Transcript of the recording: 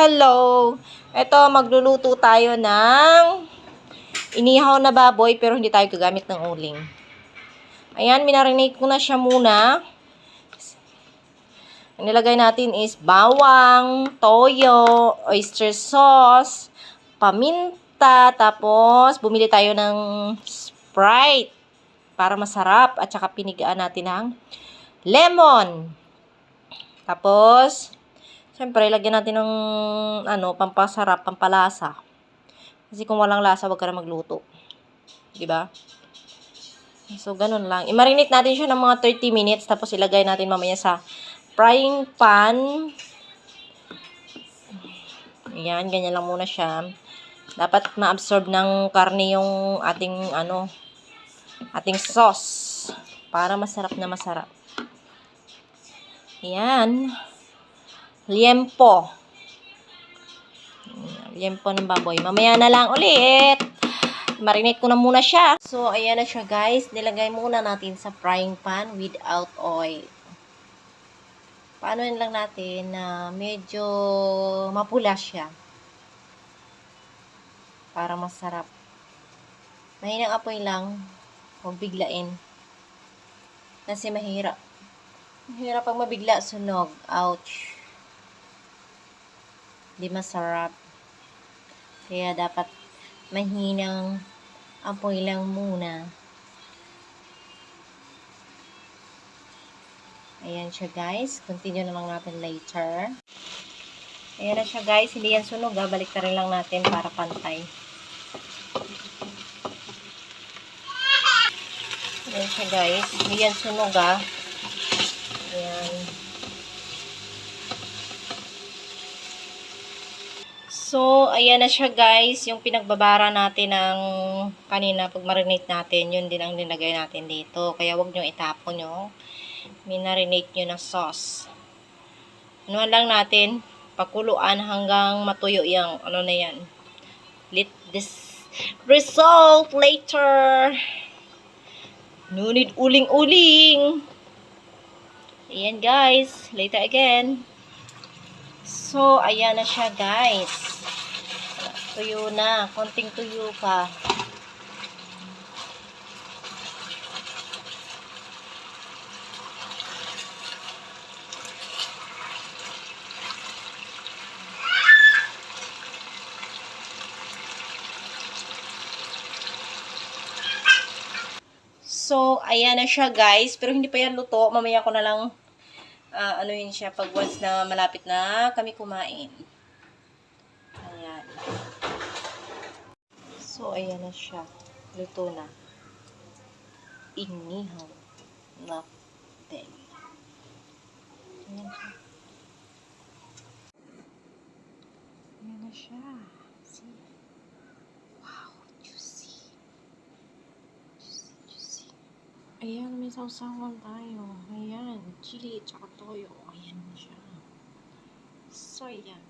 Hello! Ito, magluluto tayo ng inihaw na baboy pero hindi tayo gagamit ng uling. Ayan, minarinate ko na siya muna. Ang nilagay natin is bawang, toyo, oyster sauce, paminta, tapos bumili tayo ng Sprite para masarap at saka pinigaan natin ng lemon. Tapos, syempre, lagyan natin ng ano, pampasarap, pampalasa. Kasi kung walang lasa, wag ka na magluto. 'Di ba? So, ganun lang. I-marinate natin siya ng mga 30 minutes, tapos ilagay natin mamaya sa frying pan. Ayan, ganyan lang muna siya. Dapat ma-absorb ng karne yung ating, ano, ating sauce. Para masarap na masarap. Ayan. Liempo. Liempo ng baboy. Mamaya na lang ulit. Marinate ko na muna siya. So, ayan na siya guys. Nilagay muna natin sa frying pan without oil. Paano lang natin na medyo mapula siya. Para masarap. Mahinang apoy lang. Huwag biglain. Kasi mahirap. Mahirap pag mabigla sunog. Ouch. Di masarap. Kaya dapat mahinang apoy lang muna. Ayan siya guys. Continue na lang natin later. Ayan na siya guys. Hindi yan sunog ha. Balik rin lang natin para pantay. Ayan siya guys. Hindi yan sunog ha. Ayan. So, ayan na siya guys. Yung pinagbabara natin ng kanina pag marinate natin, yun din ang nilagay natin dito. Kaya wag nyo itapon yung minarinate nyo na sauce. Ano lang natin, pakuluan hanggang matuyo yung ano na yan. Let this result later. No need uling-uling. Ayan guys, later again. So, ayan na siya guys. Tuyo na. Konting tuyo pa. So, ayan na siya guys. Pero hindi pa yan luto. Mamaya ko na lang ah ano siya pag once na malapit na kami kumain. Ayan. So, ayan na siya. Luto na. Inihaw na din. Ayan siya. Ayan na siya. See? Wow, juicy. Juicy, juicy. Ayan, may sausawan tayo. Ayan, chili tsaka toyo. Ayan na siya. So. Ayan